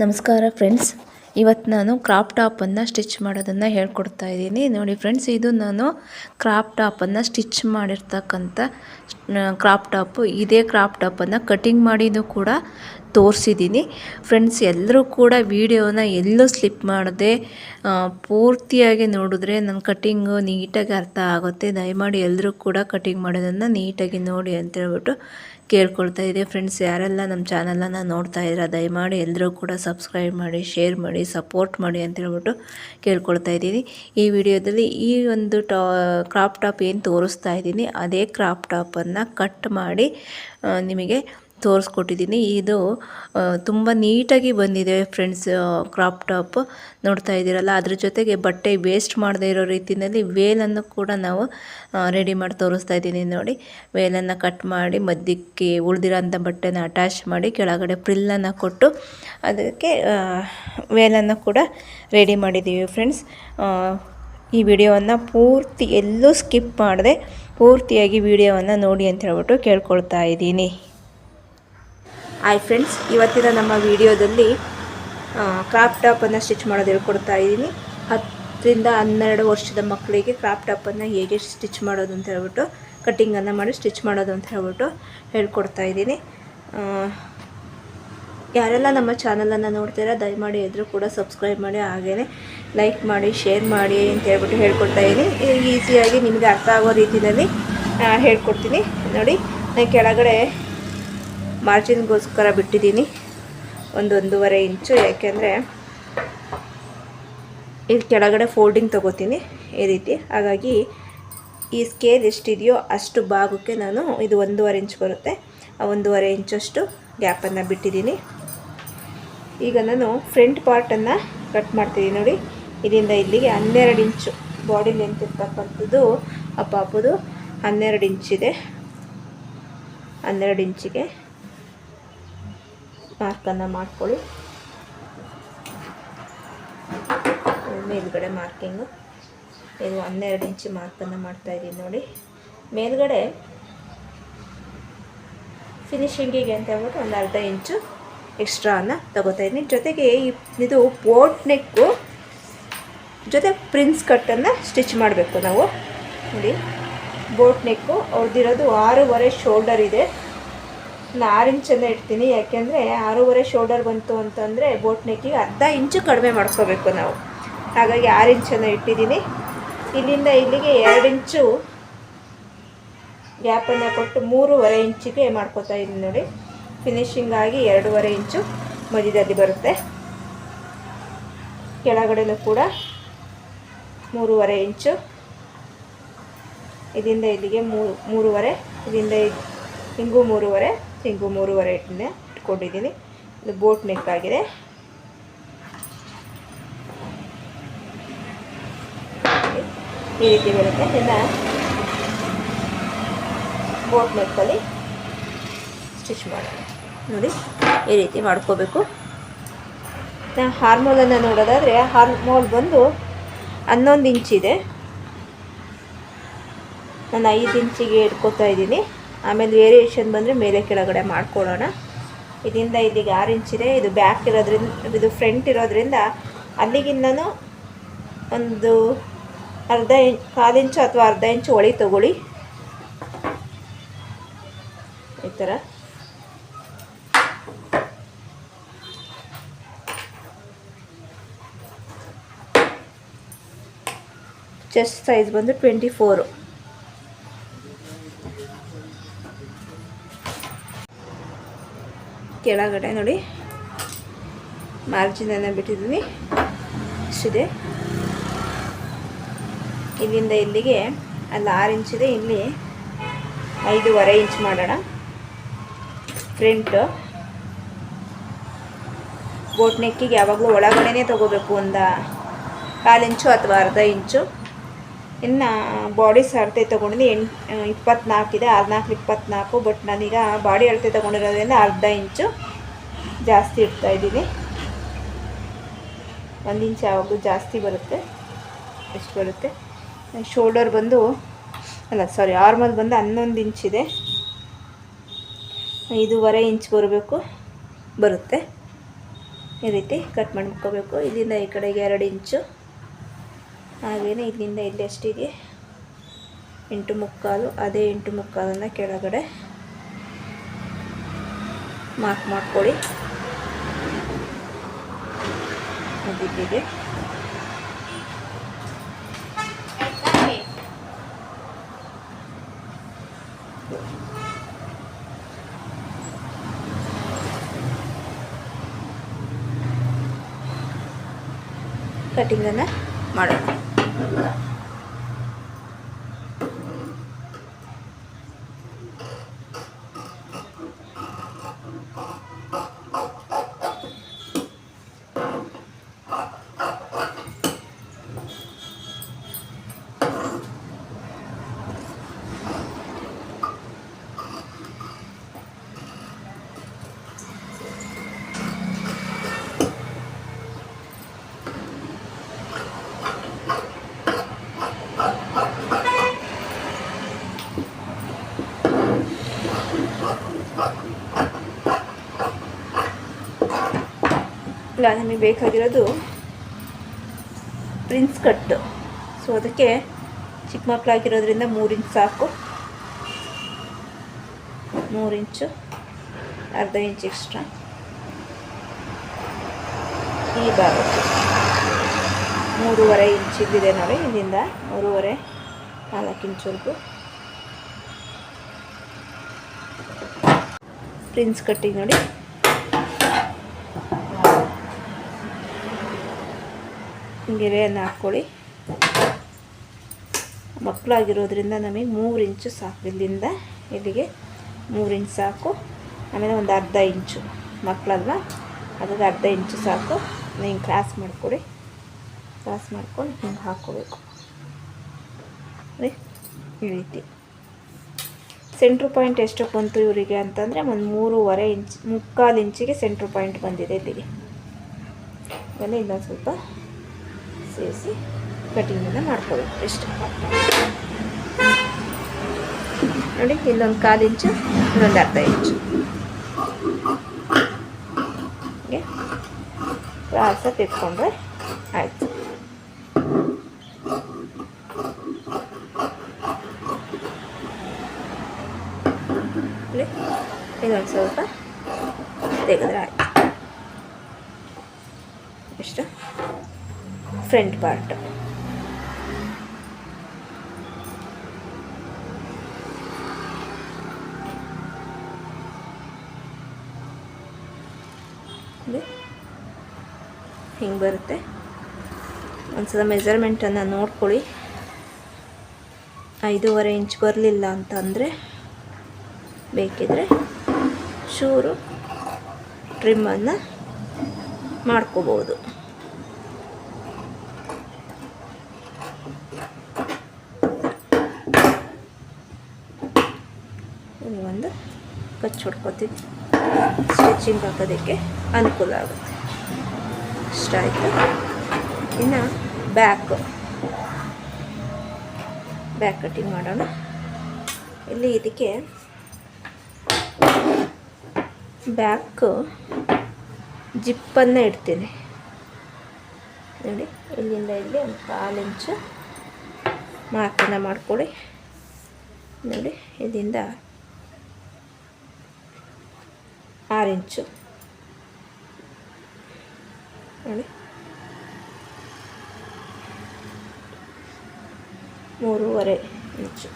ನಮಸ್ಕಾರ ಫ್ರೆಂಡ್ಸ್. ಇವತ್ತು ನಾನು ಕ್ರಾಪ್ ಟಾಪನ್ನು ಸ್ಟಿಚ್ ಮಾಡೋದನ್ನು ಹೇಳ್ಕೊಡ್ತಾ ಇದ್ದೀನಿ. ನೋಡಿ ಫ್ರೆಂಡ್ಸ್, ಇದು ನಾನು ಕ್ರಾಪ್ ಟಾಪನ್ನು ಸ್ಟಿಚ್ ಮಾಡಿರ್ತಕ್ಕಂಥ ಕ್ರಾಪ್ ಟಾಪು. ಇದೇ ಕ್ರಾಪ್ ಟಾಪನ್ನು ಕಟಿಂಗ್ ಮಾಡಿನೂ ಕೂಡ ತೋರಿಸಿದ್ದೀನಿ ಫ್ರೆಂಡ್ಸ್, ಎಲ್ಲರೂ ಕೂಡ ವಿಡಿಯೋನ ಎಲ್ಲೂ ಸ್ಲಿಪ್ ಮಾಡದೆ ಪೂರ್ತಿಯಾಗಿ ನೋಡಿದ್ರೆ ನನ್ನ ಕಟಿಂಗು ನೀಟಾಗಿ ಅರ್ಥ ಆಗುತ್ತೆ. ದಯಮಾಡಿ ಎಲ್ಲರೂ ಕೂಡ ಕಟಿಂಗ್ ಮಾಡೋದನ್ನು ನೀಟಾಗಿ ನೋಡಿ ಅಂತ ಹೇಳ್ಬಿಟ್ಟು ಕೇಳ್ಕೊಳ್ತಾ ಇದೆ. ಫ್ರೆಂಡ್ಸ್ ಯಾರೆಲ್ಲ ನಮ್ಮ ಚಾನಲನ್ನು ನೋಡ್ತಾ ಇದ್ದೀರಾ, ದಯಮಾಡಿ ಎಲ್ಲರೂ ಕೂಡ ಸಬ್ಸ್ಕ್ರೈಬ್ ಮಾಡಿ ಶೇರ್ ಮಾಡಿ ಸಪೋರ್ಟ್ ಮಾಡಿ ಅಂತ ಹೇಳ್ಬಿಟ್ಟು ಕೇಳ್ಕೊಳ್ತಾ ಇದ್ದೀನಿ. ಈ ವಿಡಿಯೋದಲ್ಲಿ ಈ ಒಂದು ಟಾ ಕ್ರಾಪ್ ಟಾಪ್ ಏನು ತೋರಿಸ್ತಾ ಇದ್ದೀನಿ, ಅದೇ ಕ್ರಾಪ್ ಟಾಪನ್ನು ಕಟ್ ಮಾಡಿ ನಿಮಗೆ ತೋರಿಸ್ಕೊಟ್ಟಿದ್ದೀನಿ. ಇದು ತುಂಬ ನೀಟಾಗಿ ಬಂದಿದೆ ಫ್ರೆಂಡ್ಸ್ ಕ್ರಾಪ್ ಟಾಪ್. ನೋಡ್ತಾ ಇದ್ದೀರಲ್ಲ, ಅದ್ರ ಜೊತೆಗೆ ಬಟ್ಟೆ ವೇಸ್ಟ್ ಮಾಡದೇ ಇರೋ ರೀತಿಯಲ್ಲಿ ವೇಲನ್ನು ಕೂಡ ನಾವು ರೆಡಿ ಮಾಡಿ ತೋರಿಸ್ತಾ ಇದ್ದೀನಿ ನೋಡಿ. ವೇಲನ್ನು ಕಟ್ ಮಾಡಿ, ಮಧ್ಯಕ್ಕೆ ಉಳಿದಿರೋಂಥ ಬಟ್ಟೆನ ಅಟ್ಯಾಚ್ ಮಾಡಿ, ಕೆಳಗಡೆ ಪ್ರಿಲ್ಲನ್ನು ಕೊಟ್ಟು ಅದಕ್ಕೆ ವೇಲನ್ನು ಕೂಡ ರೆಡಿ ಮಾಡಿದ್ದೀವಿ ಫ್ರೆಂಡ್ಸ್. ಈ ವಿಡಿಯೋವನ್ನು ಪೂರ್ತಿ ಎಲ್ಲೂ ಸ್ಕಿಪ್ ಮಾಡದೆ, ಪೂರ್ತಿಯಾಗಿ ವಿಡಿಯೋವನ್ನು ನೋಡಿ ಅಂತ ಹೇಳ್ಬಿಟ್ಟು ಕೇಳ್ಕೊಳ್ತಾ ಇದ್ದೀನಿ. ಹಾಯ್ ಫ್ರೆಂಡ್ಸ್ ಇವತ್ತಿನ ನಮ್ಮ ವಿಡಿಯೋದಲ್ಲಿ ಕ್ರಾಪ್ ಟಾಪನ್ನು ಸ್ಟಿಚ್ ಮಾಡೋದು ಹೇಳ್ಕೊಡ್ತಾ ಇದ್ದೀನಿ. ಹತ್ತರಿಂದ ಹನ್ನೆರಡು ವರ್ಷದ ಮಕ್ಕಳಿಗೆ ಕ್ರಾಪ್ ಟಾಪನ್ನು ಹೇಗೆ ಸ್ಟಿಚ್ ಮಾಡೋದು ಅಂತ ಹೇಳ್ಬಿಟ್ಟು ಕಟ್ಟಿಂಗನ್ನು ಮಾಡಿ ಸ್ಟಿಚ್ ಮಾಡೋದು ಅಂತ ಹೇಳ್ಬಿಟ್ಟು ಹೇಳ್ಕೊಡ್ತಾ ಇದ್ದೀನಿ. ಯಾರೆಲ್ಲ ನಮ್ಮ ಚಾನಲನ್ನು ನೋಡ್ತೀರಾ, ದಯಮಾಡಿ ಎದುರು ಕೂಡ ಸಬ್ಸ್ಕ್ರೈಬ್ ಮಾಡಿ ಹಾಗೆಯೇ ಲೈಕ್ ಮಾಡಿ ಶೇರ್ ಮಾಡಿ ಅಂತ ಹೇಳ್ಬಿಟ್ಟು ಹೇಳ್ಕೊಡ್ತಾ ಇದ್ದೀನಿ. ಈಸಿಯಾಗಿ ನಿಮಗೆ ಅರ್ಥ ಆಗೋ ರೀತಿಯಲ್ಲಿ ಹೇಳ್ಕೊಡ್ತೀನಿ. ನೋಡಿ, ನಾನು ಕೆಳಗಡೆ ಮಾರ್ಜಿನ್ಗೋಸ್ಕರ ಬಿಟ್ಟಿದ್ದೀನಿ. ಒಂದು ಒಂದೂವರೆ ಇಂಚು, ಯಾಕೆಂದರೆ ಇದು ಕೆಳಗಡೆ ಫೋಲ್ಡಿಂಗ್ ತೊಗೋತೀನಿ ಈ ರೀತಿ. ಹಾಗಾಗಿ ಈ ಸ್ಕೇಲ್ ಎಷ್ಟಿದೆಯೋ ಅಷ್ಟು ಭಾಗಕ್ಕೆ ನಾನು ಇದು ಒಂದೂವರೆ ಇಂಚ್ ಬರುತ್ತೆ. ಆ ಒಂದೂವರೆ ಇಂಚಷ್ಟು ಗ್ಯಾಪನ್ನು ಬಿಟ್ಟಿದ್ದೀನಿ. ಈಗ ನಾನು ಫ್ರಂಟ್ ಪಾರ್ಟನ್ನು ಕಟ್ ಮಾಡ್ತಿದ್ದೀನಿ ನೋಡಿ. ಇದರಿಂದ ಇಲ್ಲಿಗೆ ಹನ್ನೆರಡು ಇಂಚು ಬಾಡಿ ಲೆಂತ್ ಇರ್ತಕ್ಕಂಥದ್ದು ಆ ಪಾಪದು ಹನ್ನೆರಡು ಇಂಚಿದೆ. ಹನ್ನೆರಡು ಇಂಚಿಗೆ ಮಾರ್ಕನ್ನು ಮಾಡ್ಕೊಳ್ಳಿ. ಮೇಲ್ಗಡೆ ಮಾರ್ಕಿಂಗು. ಇದು ಹನ್ನೆರಡು ಇಂಚು ಮಾರ್ಕನ್ನು ಮಾಡ್ತಾ ಇದ್ದೀನಿ ನೋಡಿ. ಮೇಲ್ಗಡೆ ಫಿನಿಶಿಂಗಿಗೆ ಅಂತ ಹೇಳ್ಬಿಟ್ಟು ಒಂದು ಅರ್ಧ ಇಂಚು ಎಕ್ಸ್ಟ್ರಾನ ತಗೋತಾ ಇದ್ದೀನಿ. ಜೊತೆಗೆ ಇದು ಬೋಟ್ ನೆಕ್ಕು ಜೊತೆ ಪ್ರಿನ್ಸ್ ಕಟ್ಟನ್ನು ಸ್ಟಿಚ್ ಮಾಡಬೇಕು ನಾವು. ನೋಡಿ, ಬೋಟ್ ನೆಕ್ಕು ಅವ್ರದ್ದಿರೋದು ಆರೂವರೆ ಶೋಲ್ಡರ್ ಇದೆ. ಆರು ಇಂಚನ್ನು ಇಡ್ತೀನಿ. ಯಾಕೆಂದರೆ ಆರೂವರೆ ಶೋಲ್ಡರ್ ಬಂತು ಅಂತಂದರೆ ಬೋಟ್ ನೆಕ್ಕಿಗೆ ಅರ್ಧ ಇಂಚು ಕಡಿಮೆ ಮಾಡ್ಕೋಬೇಕು ನಾವು. ಹಾಗಾಗಿ ಆರು ಇಂಚನ್ನು ಇಟ್ಟಿದ್ದೀನಿ. ಇಲ್ಲಿಂದ ಇಲ್ಲಿಗೆ ಎರಡು ಇಂಚು ಗ್ಯಾಪನ್ನು ಕೊಟ್ಟು ಮೂರುವರೆ ಇಂಚಿಗೆ ಮಾಡ್ಕೋತಾ ಇದ್ದೀನಿ ನೋಡಿ. ಫಿನಿಶಿಂಗ್ ಆಗಿ ಎರಡೂವರೆ ಇಂಚು ಮಧ್ಯದಲ್ಲಿ ಬರುತ್ತೆ. ಕೆಳಗಡೆನೂ ಕೂಡ ಮೂರುವರೆ ಇಂಚು. ಇದರಿಂದ ಇಲ್ಲಿಗೆ ಮೂರು ಮೂರುವರೆ ಇದರಿಂದ ಇದ್- ಹಿಂಗೂ ಮೂರುವರೆ. ಹಿಂಗೂ ಮೂರುವರೆ ಇಟ್ಕೊಂಡಿದ್ದೀನಿ. ಇದು ಬೋಟ್ ನೆಕ್ ಆಗಿದೆ. ಈ ರೀತಿ ಬರುತ್ತೆ. ಇದನ್ನು ಬೋಟ್ ನೆಕ್ಕಲ್ಲಿ ಸ್ಟಿಚ್ ಮಾಡೋಣ. ನೋಡಿ, ಈ ರೀತಿ ಮಾಡ್ಕೋಬೇಕು. ಹಾರ್ಮೋಲನ್ನು ನೋಡೋದಾದರೆ ಹಾರ್ಮೋಲ್ ಬಂದು ಹನ್ನೊಂದು ಇಂಚಿದೆ ನಾನು ಐದು ಇಂಚಿಗೆ ಇಟ್ಕೋತಾ ಇದ್ದೀನಿ. ಆಮೇಲೆ ವೇರಿಯೇಷನ್ ಬಂದರೆ ಮೇಲೆ ಕೆಳಗಡೆ ಮಾಡ್ಕೊಳ್ಳೋಣ. ಇದರಿಂದ ಇಲ್ಲಿಗೆ ಆರು ಇಂಚಿದೆ ಇದು. ಬ್ಯಾಕ್ ಇರೋದ್ರಿಂದ, ಇದು ಫ್ರಂಟ್ ಇರೋದ್ರಿಂದ ಅಲ್ಲಿಗಿಂತನೂ ಒಂದು ಅರ್ಧ ಇಂ, ಕಾಲು ಇಂಚು ಅಥವಾ ಅರ್ಧ ಇಂಚು ಒಳಿ ತಗೊಳ್ಳಿ. ಈ ಥರ. ಚೆಸ್ಟ್ ಸೈಜ್ ಬಂದು ಟ್ವೆಂಟಿ ಫೋರು ಕೆಳಗಡೆ ನೋಡಿ ಮಾರ್ಜಿನನ್ನು ಬಿಟ್ಟಿದ್ದೀನಿ ಇಷ್ಟಿದೆ. ಇಲ್ಲಿಂದ ಇಲ್ಲಿಗೆ ಅಲ್ಲಿ ಆರು ಇಂಚಿದೆ ಇಲ್ಲಿ ಐದೂವರೆ ಇಂಚ್ ಮಾಡೋಣ. ಫ್ರಂಟು ಬೋಟ್ ನೆಕ್ಕಿಗೆ ಯಾವಾಗಲೂ ಒಳಗಡೆನೇ ತೊಗೋಬೇಕು ಒಂದು ಕಾಲು ಇಂಚು ಅಥವಾ ಅರ್ಧ ಇಂಚು ಇನ್ನು ಬಾಡಿ ಅಳತೆ ತೊಗೊಂಡಿದ್ದು ಎಂಟು ಇಪ್ಪತ್ನಾಲ್ಕಿದೆ ಹದಿನಾಲ್ಕು ಇಪ್ಪತ್ತ್ನಾಲ್ಕು ಬಟ್ ನಾನೀಗ ಬಾಡಿ ಅಳತೆ ತೊಗೊಂಡಿರೋದ್ರಿಂದ ಅರ್ಧ ಇಂಚು ಜಾಸ್ತಿ ಇಡ್ತಾ ಇದ್ದೀನಿ. ಒಂದು ಇಂಚು ಯಾವಾಗಲೂ ಜಾಸ್ತಿ ಬರುತ್ತೆ, ಎಷ್ಟು ಬರುತ್ತೆ? ಶೋಲ್ಡರ್ ಬಂದು, ಅಲ್ಲ ಸಾರಿ ಆರ್ಮಲ್ ಬಂದು ಹನ್ನೊಂದು ಇಂಚಿದೆ ಐದೂವರೆ ಇಂಚ್ ಬರಬೇಕು, ಬರುತ್ತೆ. ಈ ರೀತಿ ಕಟ್ ಮಾಡ್ಕೋಬೇಕು. ಇಲ್ಲಿಂದ ಈ ಕಡೆಗೆ ಎರಡು ಇಂಚು. ಹಾಗೆಯೇ ಇಲ್ಲಿಂದ ಇಲ್ಲಿ ಅಷ್ಟಿಗೆ ಎಂಟು ಮುಕ್ಕಾಲು, ಅದೇ ಎಂಟು ಮುಕ್ಕಾಲನ್ನು ಕೆಳಗಡೆ ಮಾರ್ಕ್ ಮಾಡ್ಕೊಳ್ಳಿ. ಅದಿಲ್ಲಿಗೆ ಕಟಿಂಗನ್ನು ಮಾಡೋಣ. ಇಲ್ಲ ನಮಗೆ ಬೇಕಾಗಿರೋದು ಪ್ರಿನ್ಸ್ ಕಟ್ಟು ಸೊ ಅದಕ್ಕೆ ಚಿಕ್ಕ ಮಕ್ಕಳಾಗಿರೋದ್ರಿಂದ ಮೂರು ಇಂಚ್ ಸಾಕು. ಮೂರು ಇಂಚು ಅರ್ಧ ಇಂಚ್ ಎಕ್ಸ್ಟ್ರಾ ಈ ಭಾಗಕ್ಕೆ. ಮೂರುವರೆ ಇಂಚ್ ಇದ್ದಿದೆ ನೋಡಿ, ಇಲ್ಲಿಂದ ಮೂರುವರೆ ನಾಲ್ಕು ಇಂಚವರೆಗೂ ಪ್ರಿನ್ಸ್ ಕಟ್ಟಿಗೆ ನೋಡಿ. ಗೆರೆಯನ್ನು ಹಾಕ್ಕೊಳ್ಳಿ. ಮಕ್ಕಳಾಗಿರೋದ್ರಿಂದ ನಮಗೆ ಮೂರು ಇಂಚು ಸಾಕು. ಇಲ್ಲಿಂದ ಇಲ್ಲಿಗೆ ಮೂರು ಇಂಚು ಸಾಕು. ಆಮೇಲೆ ಒಂದು ಅರ್ಧ ಇಂಚು ಮಕ್ಕಳಲ್ವ? ಅದಕ್ಕೆ ಅರ್ಧ ಇಂಚು ಸಾಕು. ಹಿಂಗೆ ಕ್ರಾಸ್ ಮಾಡಿಕೊಡಿ. ಕ್ರಾಸ್ ಮಾಡ್ಕೊಂಡು ಹಿಂಗೆ ಹಾಕ್ಕೋಬೇಕು. ಈ ರೀತಿ. ಸೆಂಟ್ರ್ ಪಾಯಿಂಟ್ ಎಷ್ಟು ಬಂತು ಇವರಿಗೆ ಅಂತಂದರೆ ಒಂದು ಮೂರುವರೆ ಇಂಚ್, ಮುಕ್ಕಾಲು ಇಂಚಿಗೆ ಸೆಂಟ್ರ್ ಪಾಯಿಂಟ್ ಬಂದಿದೆ ಇಲ್ಲಿಗೆ. ಆಮೇಲೆ ಇನ್ನೊಂದು ಸ್ವಲ್ಪ. ಸೇರಿಸಿ ಕಟಿಂಗನ್ನು ಮಾಡ್ಕೋಬೇಕು. ಇಷ್ಟ ನೋಡಿ ಇಲ್ಲೊಂದು ಕಾಲು ಇಂಚು, ಇನ್ನೊಂದು ಅರ್ಧ ಇಂಚು. ಹೀಗೆ. ಕ್ರಾಸ ತೆಗೆದುಕೊಂಡ್ರೆ ಆಯಿತು. ಇದೊಂದು ಸ್ವಲ್ಪ ತೆಗೆದ್ರೆ ಆಯಿತು ಎಷ್ಟು ಫ್ರಂಟ್ ಪಾರ್ಟ್. ಹಿಂಗೆ ಬರುತ್ತೆ. ಒಂದ್ಸಲ ಮೆಜರ್ಮೆಂಟನ್ನು ನೋಡ್ಕೊಳ್ಳಿ. ಐದೂವರೆ ಇಂಚ್ ಬರಲಿಲ್ಲ ಅಂತಂದರೆ ಬೇಕಿದ್ರೆ ಶೂರು ಟ್ರಿಮ್ಮನ್ನು ಮಾಡ್ಕೋಬೋದು ಇಲ್ಲಿ ಒಂದು ಕಚ್ಚು ಹೊಡ್ಕೊತೀವಿ ಸ್ಟಿಚಿಂಗ್ ಹಾಕೋದಕ್ಕೆ ಅನುಕೂಲ ಆಗುತ್ತೆ. ಇಷ್ಟ ಆಯಿತು? ಇನ್ನು ಬ್ಯಾಕ್. ಬ್ಯಾಕ್ ಕಟ್ಟಿಂಗ್ ಮಾಡೋಣ. ಇಲ್ಲಿ ಇದಕ್ಕೆ ಬ್ಯಾಕ್ ಜಿಪ್ಪನ್ನು ಇಡ್ತೀನಿ. ನೋಡಿ, ಇಲ್ಲಿಂದ ಇಲ್ಲಿ ಒಂದು ಕಾಲು ಇಂಚು ಮಾರ್ಕನ್ನು ಮಾಡ್ಕೊಳ್ಳಿ. ನೋಡಿ, ಇಲ್ಲಿಂದ ಆರು ಇಂಚು ನೋಡಿ. ಮೂರುವರೆ ಇಂಚು.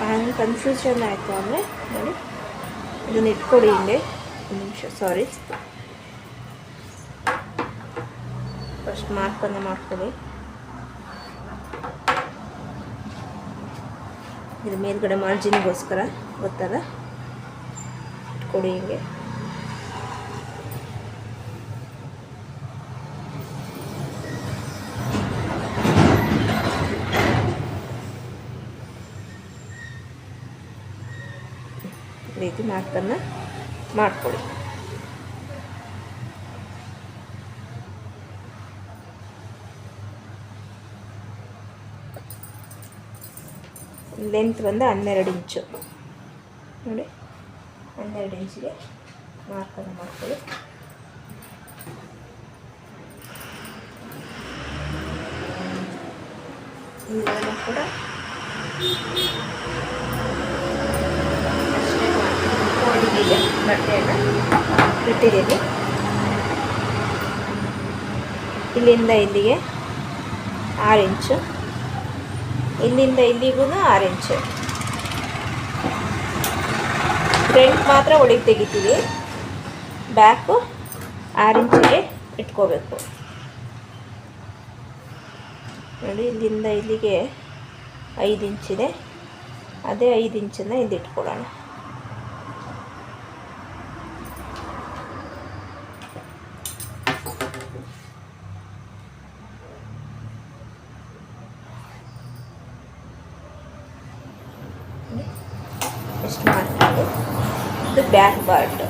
ಹಂಗೆ ಕನ್ಫ್ಯೂಷನ್ ಆಯಿತು ಅಂದರೆ, ನೋಡಿ, ಇದನ್ನು ಇಟ್ಕೊಡಿ ಹಿಂಗೆ ಒಂದು ನಿಮಿಷ ಸಾರಿ ಫಸ್ಟ್ ಮಾರ್ಕನ್ನು ಮಾಡ್ಕೊಳ್ಳಿ. ಇದು ಮೇಲ್ಗಡೆ ಮಾರ್ಜಿನ್ಗೋಸ್ಕರ ಗೊತ್ತಲ್ಲ ಇಟ್ಕೊಡಿ ಹಿಂಗೆ. ರೀತಿ ಮಾರ್ಕನ್ನು ಮಾಡ್ಕೊಳ್ಳಿ. ಲೆಂತ್ ಬಂದು ಹನ್ನೆರಡು ಇಂಚು ನೋಡಿ, ಹನ್ನೆರಡು ಇಂಚಿಗೆ ಮಾರ್ಕನ್ನು ಮಾಡ್ಕೊಳ್ಳಿ. ಕೂಡ ಬಟ್ಟೆಯನ್ನು ಬಿಟ್ಟಿದ್ದೀನಿ ಇಲ್ಲಿಂದ ಇಲ್ಲಿಗೆ ಆರು ಇಂಚು ಇಲ್ಲಿಂದ ಇಲ್ಲಿಗೂ ಆರು ಇಂಚು. ಫ್ರಂಟ್ ಮಾತ್ರ ಒಳಗೆ ತೆಗಿತೀವಿ. ಬ್ಯಾಕು ಆರು ಇಂಚಿಗೆ ಇಟ್ಕೋಬೇಕು. ನೋಡಿ, ಇಲ್ಲಿಂದ ಇಲ್ಲಿಗೆ ಐದು ಇಂಚಿದೆ. ಅದೇ ಐದು ಇಂಚನ್ನು ಇಲ್ಲಿ ಇಟ್ಕೊಳ್ಳೋಣ ಎಷ್ಟು ಮಾಡ್ತೀವಿ ಬ್ಯಾಕ್ ಪಾರ್ಟ್.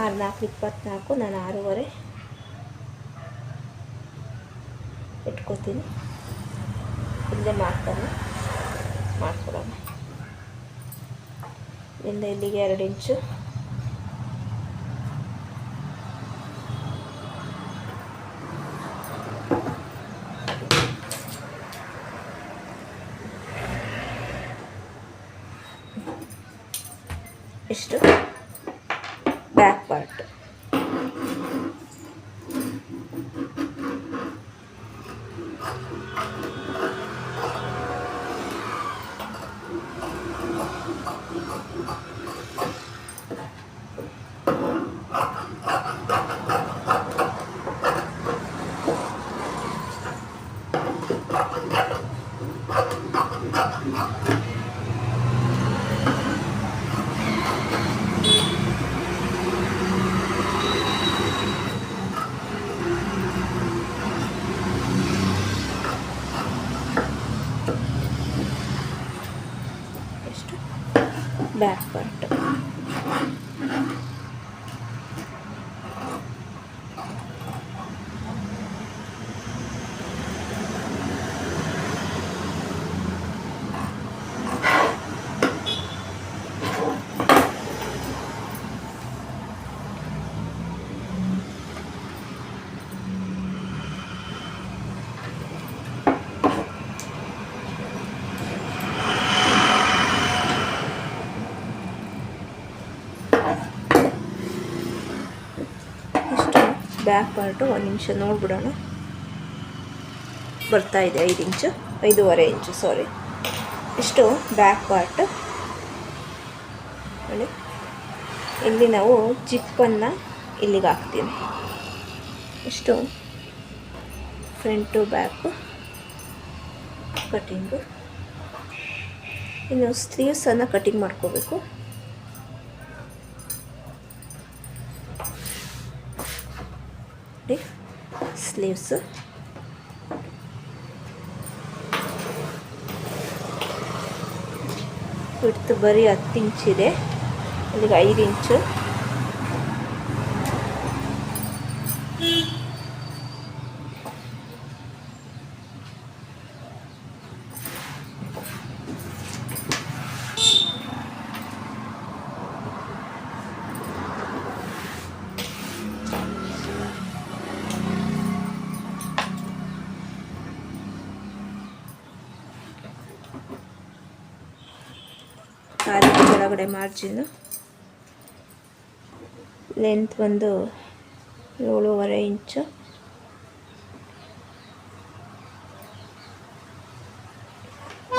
ಆರು ನಾಲ್ಕು ಇಪ್ಪತ್ನಾಲ್ಕು, ನಾನು ಆರೂವರೆ ಇಟ್ಕೋತೀನಿ. ಇಲ್ಲೇ ಮಾಡ್ತಾನೆ. ಮಾಡ್ಕೊಡೋಣ. ಇಲ್ಲಿಂದ ಇಲ್ಲಿಗೆ ಎರಡು ಇಂಚು. ಇಷ್ಟು ಬ್ಯಾಕ್ ಪಾರ್ಟ್ ಎಷ್ಟು ಬ್ಯಾಕ್ ಬ್ಯಾಕ್ ಪಾರ್ಟು ಒಂದು ನಿಮಿಷ ನೋಡಿಬಿಡೋಣ. ಬರ್ತಾ ಇದೆ ಐದು ಇಂಚು, ಐದೂವರೆ ಇಂಚು ಸಾರಿ ಇಷ್ಟು ಬ್ಯಾಕ್ ಪಾರ್ಟ್ ನೋಡಿ. ಇಲ್ಲಿ ನಾವು ಚಿಪ್ಪನ್ನು ಇಲ್ಲಿಗೆ ಹಾಕ್ತೀವಿ ಇಷ್ಟು ಫ್ರಂಟು ಬ್ಯಾಕು ಕಟಿಂಗು ಇನ್ನು ಸ್ಲೀವ್ಸನ್ನು ಕಟಿಂಗ್ ಮಾಡ್ಕೋಬೇಕು ನೋಡಿ ಸ್ಲೀವ್ಸು ಬಿಡ್ತು ಬರೀ ಹತ್ತು ಇಂಚಿದೆ ಅಲ್ಲಿಗೆ ಐದು ಇಂಚು ಕಾಲಿಗೆ ಕೆಳಗಡೆ ಮಾರ್ಜಿನು ಲೆಂತ್ ಒಂದು ಏಳೂವರೆ ಇಂಚು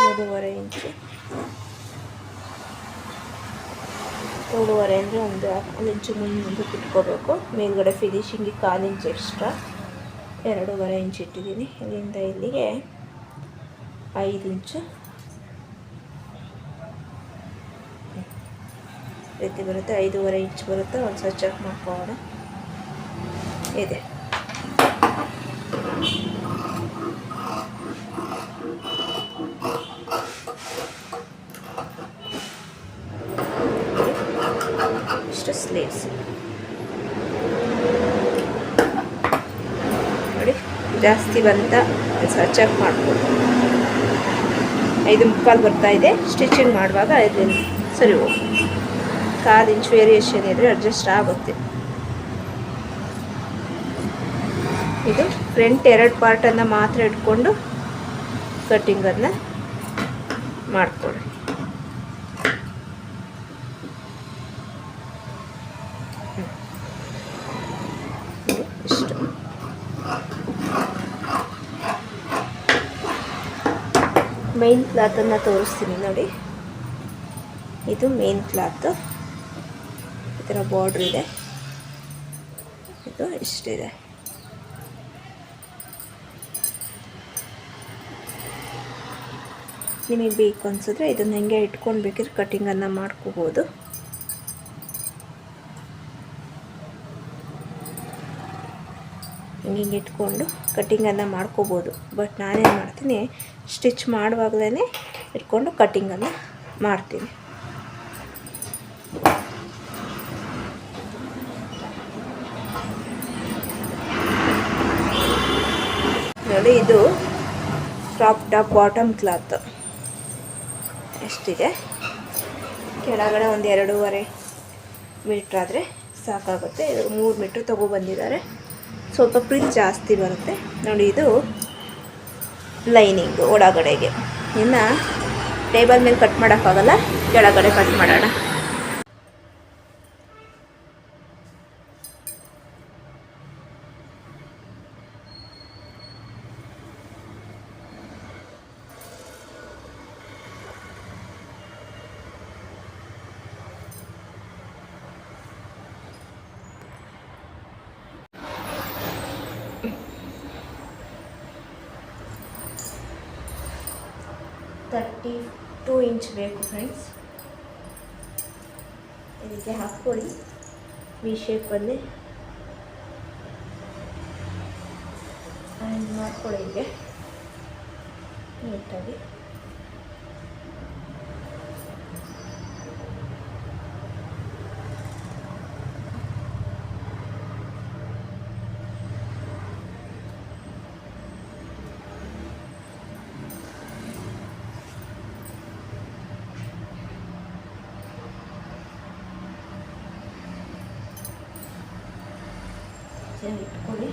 ಏಳೂವರೆ ಇಂಚು ಏಳೂವರೆ ಅಂದರೆ ಒಂದು ಒಂದು ಇಂಚು ಮುಂದೆ ಇಟ್ಕೋಬೇಕು ಮೇಲ್ಗಡೆ ಫಿನಿಶಿಂಗಿಗೆ ಕಾಲು ಇಂಚು ಎಕ್ಸ್ಟ್ರಾ ಎರಡೂವರೆ ಇಂಚು ಇಟ್ಟಿದ್ದೀನಿ. ಇಲ್ಲಿಂದ ಇಲ್ಲಿಗೆ ಐದು ಇಂಚು ರೀತಿ ಬರುತ್ತೆ, ಐದೂವರೆ ಇಂಚ್ ಬರುತ್ತೆ ಒಂದು ಸಲ ಚೆಕ್ ಮಾಡ್ಕೊಳ್ಳೋಣ. ಇದೆ. ಇಷ್ಟು ಸ್ಲೀವ್ಸ್ ನೋಡಿ, ಜಾಸ್ತಿ ಬಂತ ಸಲ ಚೆಕ್ ಮಾಡ್ಬೋದು ಐದು ಮುಕ್ಕಾಲು ಬರ್ತಾ ಇದೆ ಸ್ಟಿಚಿಂಗ್ ಮಾಡುವಾಗ ಐದು ಸರಿ, ಹೋಗಿ. ಕಾಲು ಇಂಚ್ ವೇರಿಯೇಷನ್ ಇದ್ದರೆ ಅಡ್ಜಸ್ಟ್ ಆಗುತ್ತೆ. ಇದು ಫ್ರಂಟ್ ಎರಡು ಪಾರ್ಟನ್ನು ಮಾತ್ರ ಇಟ್ಕೊಂಡು ಕಟ್ಟಿಂಗನ್ನು ಮಾಡಿಕೊಡಿ ಇಷ್ಟು. ಮೈನ್ ಕ್ಲಾತನ್ನು ತೋರಿಸ್ತೀನಿ ನೋಡಿ. ಇದು ಮೇನ್ ಕ್ಲಾತ್ ಥರ ಬಾರ್ಡ್ರ್ ಇದೆ. ಇದು ಇಷ್ಟಿದೆ. ನಿಮಗೆ ಬೇಕು ಅನಿಸಿದ್ರೆ ಇದನ್ನು ಹೆಂಗೆ ಇಟ್ಕೊಂಡು ಬೇಕಿದ್ರೆ ಕಟ್ಟಿಂಗನ್ನು ಮಾಡ್ಕೋಬೋದು. ಹಿಂಗೆ ಇಟ್ಕೊಂಡು ಕಟ್ಟಿಂಗನ್ನು ಮಾಡ್ಕೋಬೋದು. ಬಟ್ ನಾನೇನು ಮಾಡ್ತೀನಿ ಸ್ಟಿಚ್ ಮಾಡುವಾಗಲೇ ಇಟ್ಕೊಂಡು ಕಟ್ಟಿಂಗನ್ನು ಮಾಡ್ತೀನಿ ನೋಡಿ ಇದು ಕ್ರಾಪ್ ಟಾಪ್ ಬಾಟಮ್ ಕ್ಲಾತ್. ಎಷ್ಟಿದೆ? ಕೆಳಗಡೆ ಒಂದು ಎರಡೂವರೆ ಮೀಟ್ರ್ ಆದರೆ ಸಾಕಾಗುತ್ತೆ. ಮೂರು ಮೀಟ್ರ್ ತೊಗೊಬಂದಿದ್ದಾರೆ ಸ್ವಲ್ಪ ಪ್ರಿಂಟ್ ಜಾಸ್ತಿ ಬರುತ್ತೆ. ನೋಡಿ, ಇದು ಲೈನಿಂಗು ಒಳಗಡೆಗೆ. ಇನ್ನು ಟೇಬಲ್ ಮೇಲೆ ಕಟ್ ಮಾಡೋಕ್ಕಾಗಲ್ಲ, ಕೆಳಗಡೆ ಕಟ್ ಮಾಡೋಣ. ತರ್ಟಿ ಟೂ ಇಂಚ್ ಬೇಕು ಫ್ರೆಂಡ್ಸ್ ಇದಕ್ಕೆ ಹಾಕ್ಕೊಳ್ಳಿ. ವಿ ಶೇಪಲ್ಲಿ ಆ್ಯಂಡ್ ಮಾಡ್ಕೊಳ್ಳಿ ಹೀಗೆ ನೀಟಾಗಿ ಚೆನ್ನಾಗಿ ಇಟ್ಕೊಳ್ಳಿ.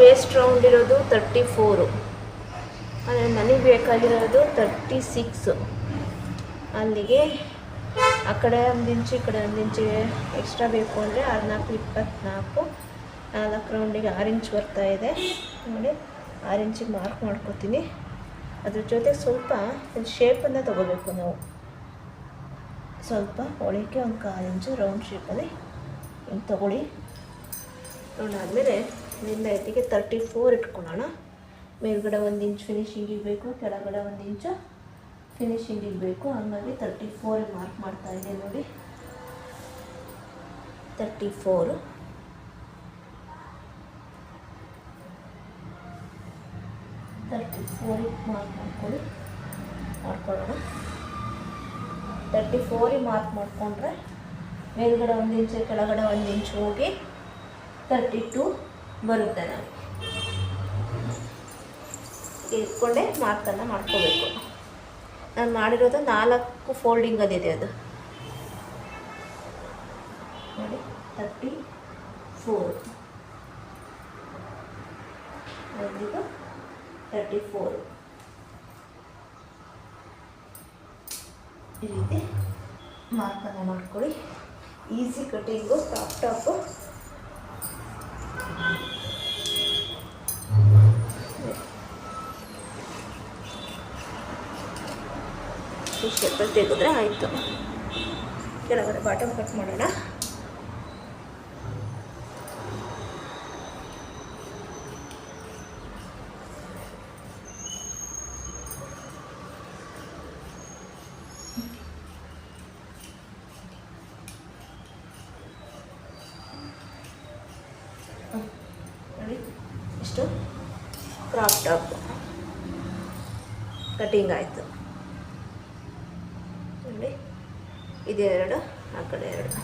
ವೇಸ್ಟ್ ರೌಂಡ್ ಇರೋದು ತರ್ಟಿ ಫೋರು ಅಂದರೆ ನನಗೆ ಬೇಕಾಗಿರೋದು ತರ್ಟಿ ಸಿಕ್ಸು ಅಲ್ಲಿಗೆ ಆ ಕಡೆ ಒಂದು ಇಂಚು, ಈ ಕಡೆ ಒಂದು ಇಂಚು ಎಕ್ಸ್ಟ್ರಾ ಬೇಕು ಅಂದರೆ ಹದಿನಾಲ್ಕು ಇಪ್ಪತ್ತ್ನಾಲ್ಕು ನಾಲ್ಕು ರೌಂಡಿಗೆ ಆರು ಇಂಚ್ ಬರ್ತಾ ಇದೆ. ನೋಡಿ ಆರು ಇಂಚಿಗೆ ಮಾರ್ಕ್ ಮಾಡ್ಕೋತೀನಿ. ಅದ್ರ ಜೊತೆ ಸ್ವಲ್ಪ ಶೇಪನ್ನು ತೊಗೋಬೇಕು ನಾವು. ಸ್ವಲ್ಪ ಒಳಕ್ಕೆ ಒಂದು ಕಾಲು ಇಂಚು ರೌಂಡ್ ಶೇಪಲ್ಲಿ ಹಿಂಗೆ ತೊಗೊಳ್ಳಿ. ತೊಗೊಂಡಾದ್ಮೇಲೆ ನಿಂದ ಎತ್ತಿಗೆ ತರ್ಟಿ ಫೋರ್ ಇಟ್ಕೊಳ್ಳೋಣ. ಮೇಲ್ಗಡೆ ಒಂದು ಇಂಚ್ ಫಿನಿಶಿಂಗಿಗೆ ಇರಬೇಕು ಕೆಳಗಡೆ ಒಂದು ಇಂಚು ಫಿನಿಶಿಂಗಿಗೆ ಇರಬೇಕು ಹಂಗಾಗಿ ತರ್ಟಿ ಫೋರ್ ಮಾರ್ಕ್ ಮಾಡ್ತಾ ಇದೆ ನೋಡಿ. ತರ್ಟಿ ಫೋರು ತರ್ಟಿ ಫೋರಿಗೆ ಮಾರ್ಕ್ ಮಾಡ್ಕೊಳ್ಳಿ. ಮಾಡ್ಕೊಳ್ಳೋಣ. ತರ್ಟಿ ಫೋರಿಗೆ ಮಾರ್ಕ್ ಮಾಡಿಕೊಂಡ್ರೆ, ಮೇಲ್ಗಡೆ ಒಂದು ಇಂಚು ಕೆಳಗಡೆ ಒಂದು ಇಂಚು ಹೋಗಿ ತರ್ಟಿ ಟೂ ಬರುತ್ತೆ ನಾವು. ಇಟ್ಕೊಂಡೆ ಮಾರ್ಕನ್ನು ಮಾಡ್ಕೋಬೇಕು. ನಾನು ಮಾಡಿರೋದು ನಾಲ್ಕು ಫೋಲ್ಡಿಂಗ್ ಅದಿದೆ ಅದು ನೋಡಿ ತರ್ಟಿ ಫೋರ್ ಇದು ತರ್ಟಿ ಫೋರು ಈ ರೀತಿ ಮಾರ್ಕನ್ನು ಮಾಡ್ಕೊಳ್ಳಿ ಈಸಿ ಕಟಿಂಗು ಟಾಪ್ ಟಾಪು ಈ ತೆಗೆದ್ರೆ ಆಯಿತು. ಕೆಳಗಡೆ ಬಾಟಮ್ ಕಟ್ ಮಾಡೋಣ ನೋಡಿ ಇಷ್ಟು ಕ್ರಾಪ್ ಟಾಪ್ ಕಟಿಂಗ್ ಆಯಿತು ನೋಡಿ ಇದು ಎರಡು ಆ ಕಡೆ ಎರಡು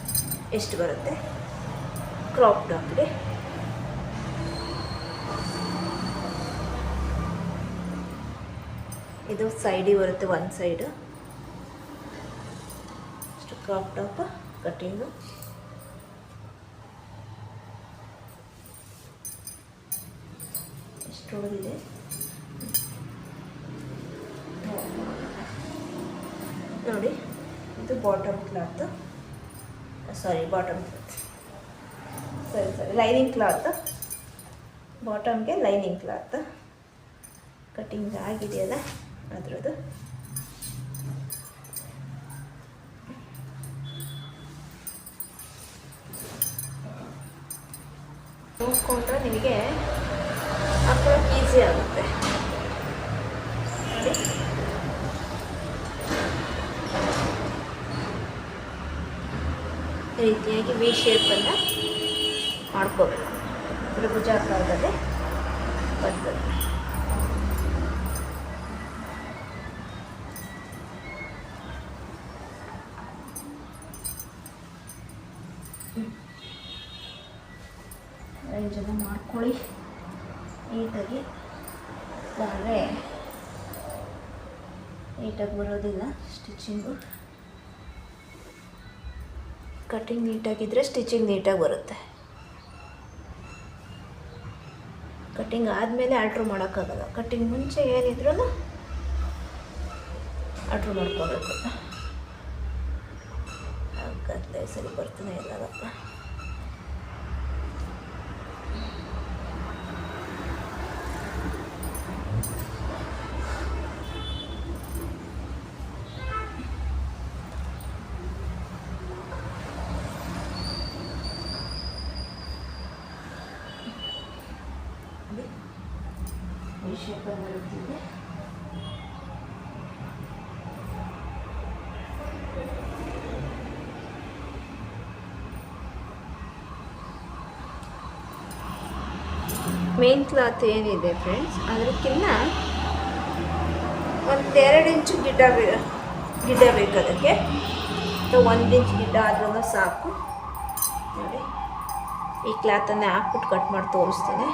ಎಷ್ಟು ಬರುತ್ತೆ ಕ್ರಾಪ್ ಟಾಪ್ಗೆ ಸೈಡಿಗೆ ಬರುತ್ತೆ ಒಂದು ಸೈಡು ಇಷ್ಟು ಕ್ರಾಪ್ ಟಾಪ್ ಕಟ್ಟಿಂಗು ಎಷ್ಟು ಇದೆ ನೋಡಿ, ಇದು bottom cloth sorry bottom cloth ಸರಿ ಸರಿ ಲೈನಿಂಗ್ ಕ್ಲಾತ್ ಬಾಟಮ್ಗೆ ಲೈನಿಂಗ್ ಕ್ಲಾತ್ ಕಟಿಂಗ್ ಆಗಿದೆಯಲ್ಲ ಅದರದ್ದು? ನೋಡ್ಕೊಂಡ್ರೆ ನಿಮಗೆ ಹಾಕೊಳ್ಳೋಕೆ ಈಸಿ ಆಗುತ್ತೆ. ರೀತಿಯಾಗಿ ವಿ ಶೇಪನ್ನು ಮಾಡ್ಕೋಬೇಕು. ತ್ರಿಭುಜಾಕಾರದಲ್ಲಿ ಬರ್ತದೆ ಅರೇಂಜನ್ನು ಮಾಡ್ಕೊಳ್ಳಿ. ನೀಟಾಗಿ ಆದರೆ ನೀಟಾಗಿ ಬರೋದಿಲ್ಲ ಸ್ಟಿಚಿಂಗು ಕಟಿಂಗ್ ನೀಟಾಗಿದ್ದರೆ ಸ್ಟಿಚಿಂಗ್ ನೀಟಾಗಿ ಬರುತ್ತೆ. ಕಟಿಂಗ್ ಆದಮೇಲೆ ಆರ್ಡ್ರ್ ಮಾಡೋಕ್ಕಾಗಲ್ಲ. ಕಟಿಂಗ್ ಮುಂಚೆ ಏನಿದ್ರೂ ಆರ್ಡ್ರ್ ಮಾಡ್ಕೋಬೇಕು. ಸರಿ ಬರ್ತಾನೆ ಇಲ್ಲಪ್ಪ ಈ ಶೇಪಲ್ಲಿ ಬರುತ್ತಿದೆ ಮೇನ್ ಕ್ಲಾತ್ ಏನಿದೆ ಫ್ರೆಂಡ್ಸ್ ಅದಕ್ಕಿಂತ ಒಂದೆರಡು ಇಂಚು ಗಿಡ ಗಿಡ ಬೇಕು ಅದಕ್ಕೆ. ಒಂದು ಇಂಚ್ ಗಿಡ್ಡ ಆದ್ರೂ ಸಾಕು. ನೋಡಿ, ಈ ಕ್ಲಾತನ್ನು ಹಾಕ್ಬಿಟ್ಟು ಕಟ್ ಮಾಡಿ ತೋರಿಸ್ತೀನಿ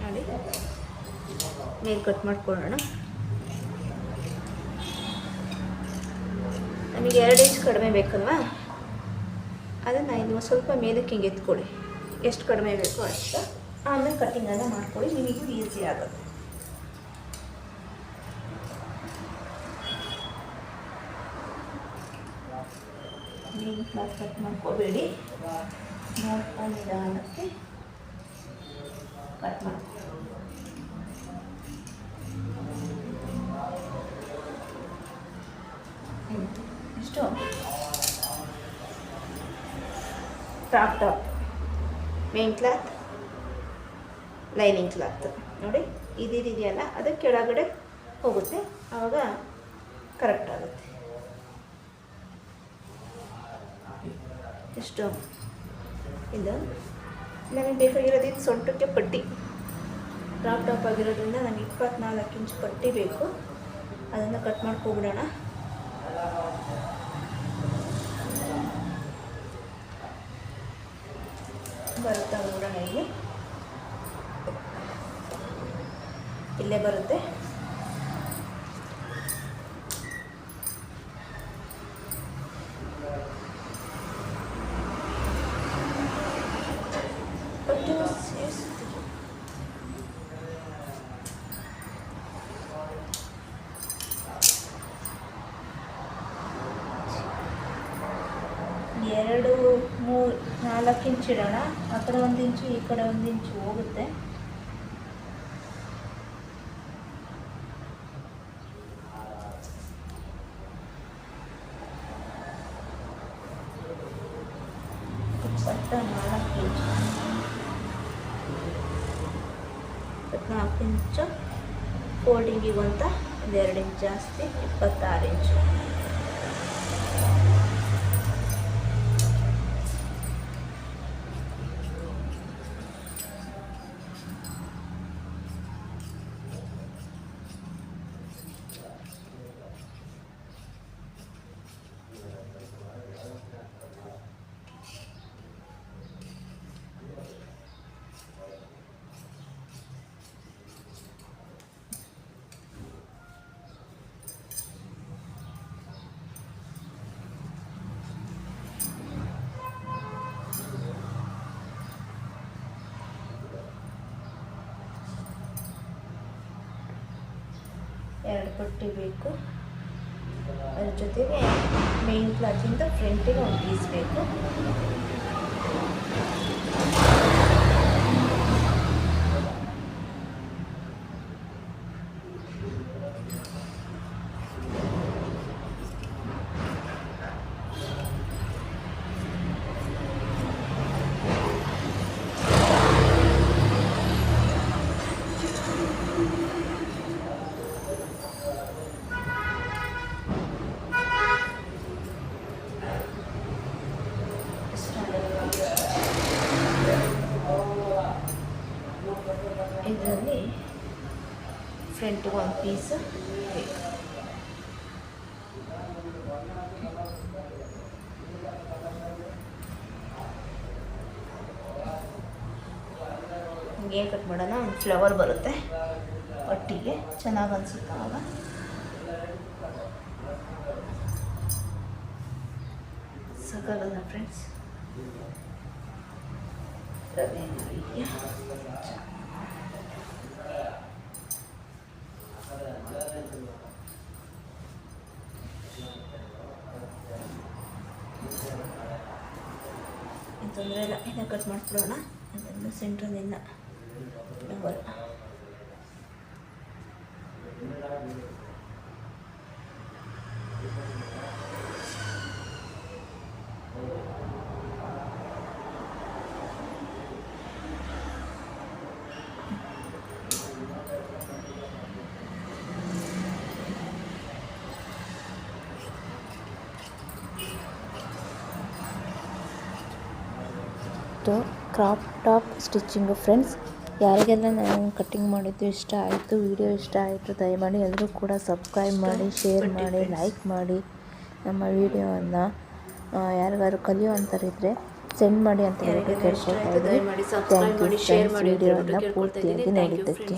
ನೋಡಿ ಮೇಲ್ ಕಟ್ ಮಾಡ್ಕೊಳ್ಳೋಣ. ನಮಗೆ ಎರಡು ಇಂಚ್ ಕಡಿಮೆ ಬೇಕಲ್ವಾ? ಅದನ್ನು ಇನ್ನು ಸ್ವಲ್ಪ ಮೇಲಕ್ಕೆ ಹಿಂಗೆ ಎತ್ಕೊಳ್ಳಿ. ಎಷ್ಟು ಕಡಿಮೆ ಬೇಕು ಅಷ್ಟು. ಆಮೇಲೆ ಕಟ್ಟಿಂಗನ್ನು ಮಾಡ್ಕೊಳ್ಳಿ, ನಿಮಗೂ ಈಸಿ ಆಗುತ್ತೆ. ನೀನು ಕ್ಲಾಸ್ ಕಟ್ ಮಾಡ್ಕೋಬೇಡಿ. ನೋಡ್ಕೊಂಡು ನಿಧಾನಕ್ಕೆ ಕಟ್ ಮಾಡಿ ಎಷ್ಟು top top main cloth lining cloth ನೋಡಿ ಇದಿದೆಯಲ್ಲ ಅದು ಕೆಳಗಡೆ ಹೋಗುತ್ತೆ. ಆವಾಗ ಕರೆಕ್ಟ್ ಆಗುತ್ತೆ. ಎಷ್ಟು? ಇದು ನನಗೆ ಬೇಕಾಗಿರೋದು ಇದು ಸೊಂಟಕ್ಕೆ ಪಟ್ಟಿ. ಟಾಪ್ ಟಾಪ್ ಆಗಿರೋದ್ರಿಂದ ನನಗೆ ಇಪ್ಪತ್ನಾಲ್ಕು ಇಂಚ್ ಪಟ್ಟಿ ಬೇಕು. ಅದನ್ನು ಕಟ್ ಮಾಡ್ಕೊಬಿಡೋಣ. ಬರುತ್ತಾ ನೋಡೋಣ ಇಲ್ಲಿ. ಇಲ್ಲೇ ಬರುತ್ತೆ. ಎರಡು ಮೂರು ನಾಲ್ಕು ಇಂಚ್ ಇಡೋಣ. ಆ ಕಡೆ ಒಂದು ಇಂಚು ಈ ಕಡೆ ಒಂದು ಇಂಚು ಹೋಗುತ್ತೆ ಇಪ್ಪತ್ತ ನಾಲ್ಕು ಇಂಚು ಇಪ್ಪತ್ನಾಲ್ಕು ಇಂಚು ಫೋಲ್ಡಿಂಗಿಗೆ ಅಂತ ಒಂದೆರಡು ಇಂಚ್ ಜಾಸ್ತಿ ಇಪ್ಪತ್ತಾರು ಇಂಚು ಎರಡು ಪಟ್ಟಿ ಬೇಕು. ಅದ್ರ ಜೊತೆಗೆ ಮೇನ್ ಕ್ಲಾತಿಂದ ಫ್ರಂಟಿಗೆ ಒಂದು ಪೀಸ್ ಬೇಕು. ಫ್ರಂಟ್ಗೆ ಒಂದು ಪೀಸ್ ಹಿಂಗೆ ಕಟ್ ಮಾಡೋಣ. ಒಂದು ಫ್ಲವರ್ ಬರುತ್ತೆ. ಒಟ್ಟಿಗೆ ಚೆನ್ನಾಗಿ ಅನ್ಸುತ್ತೆ ಆವಾಗ ತೊಂದರೆ ಇಲ್ಲ. ಎಲ್ಲ ಕಟ್ ಮಾಡ್ಬಿಡೋಣ. ಅದೆಲ್ಲ ಸೆಂಟ್ರದಿಂದ double crop top stitching friends ಯಾರಿಗೆಲ್ಲ ನಾನು ಕಟ್ಟಿಂಗ್ ಮಾಡಿದ್ದು ಇಷ್ಟ ಆಯಿತು ವಿಡಿಯೋ ಇಷ್ಟ ಆಯಿತು ದಯಮಾಡಿ ಎಲ್ಲರೂ ಕೂಡ ಸಬ್ಸ್ಕ್ರೈಬ್ ಮಾಡಿ ಶೇರ್ ಮಾಡಿ ಲೈಕ್ ಮಾಡಿ ನಮ್ಮ ವಿಡಿಯೋವನ್ನು ಯಾರಿಗಾದ್ರು ಕಲಿಯುವಂಥರಿದ್ದರೆ ಸೆಂಡ್ ಮಾಡಿ ಅಂತ ಹೇಳಿ ಕೇಳ್ಕೊಳ್ತಾ ಇದ್ದೀನಿ. ಥ್ಯಾಂಕ್ ಯು ಫ್ರೆಂಡ್ಸ್ ವಿಡಿಯೋವನ್ನು ಪೂರ್ತಿಯಾಗಿ ನೋಡಿದ್ದಕ್ಕೆ